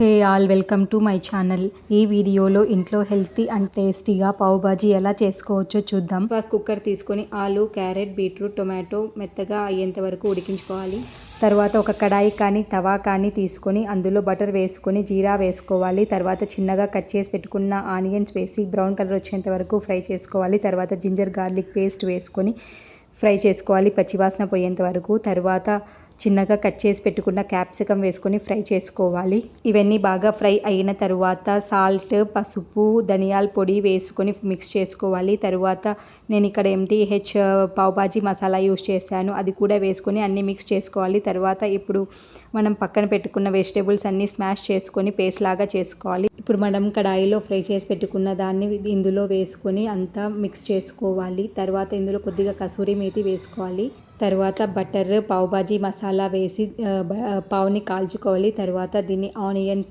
Hey all welcome to my channel. ఈ వీడియోలో ఇంట్లో హెల్తీ అండ్ టేస్టీగా పావుబాజీ ఎలా చేసుకోవచ్చో చూద్దాం. ఫస్ట్ కుక్కర్ తీసుకొని ఆలు క్యారెట్ బీట్రూట్ టొమాటో మెత్తగా అయ్యేంత వరకు ఉడికించుకోవాలి. తర్వాత ఒక కడాయి కానీ తవా కానీ తీసుకొని అందులో బటర్ వేసుకొని జీరా వేసుకోవాలి. తర్వాత చిన్నగా కట్ చేసి పెట్టుకున్న ఆనియన్స్ వేసి బ్రౌన్ కలర్ వచ్చేంత వరకు ఫ్రై చేసుకోవాలి. తర్వాత జింజర్ గార్లిక్ పేస్ట్ వేసుకొని ఫ్రై చేసుకోవాలి. పచ్చివాసన పోయేంత వరకు. తర్వాత చిన్నగా కట్ చేసి పెట్టుకున్న క్యాప్సికం వేసుకొని ఫ్రై చేసుకోవాలి. ఇవన్నీ బాగా ఫ్రై అయిన తర్వాత సాల్ట్ పసుపు ధనియాల పొడి వేసుకొని మిక్స్ చేసుకోవాలి. తరువాత నేను ఇక్కడ ఏంటి హెచ్ పావుబాజీ మసాలా యూస్ చేశాను. అది కూడా వేసుకొని అన్నీ మిక్స్ చేసుకోవాలి. తర్వాత ఇప్పుడు మనం పక్కన పెట్టుకున్న వెజిటేబుల్స్ అన్నీ స్మాష్ చేసుకొని పేస్ట్ లాగా చేసుకోవాలి. ఇప్పుడు మనం కడాయిలో ఫ్రై చేసి పెట్టుకున్న దాన్ని ఇందులో వేసుకొని అంతా మిక్స్ చేసుకోవాలి. తర్వాత ఇందులో కొద్దిగా కసూరి మేతి వేసుకోవాలి. తర్వాత బటర్ పావుబాజీ మసాలా వేసి పావుని కాల్చుకోవాలి. తర్వాత దీన్ని ఆనియన్స్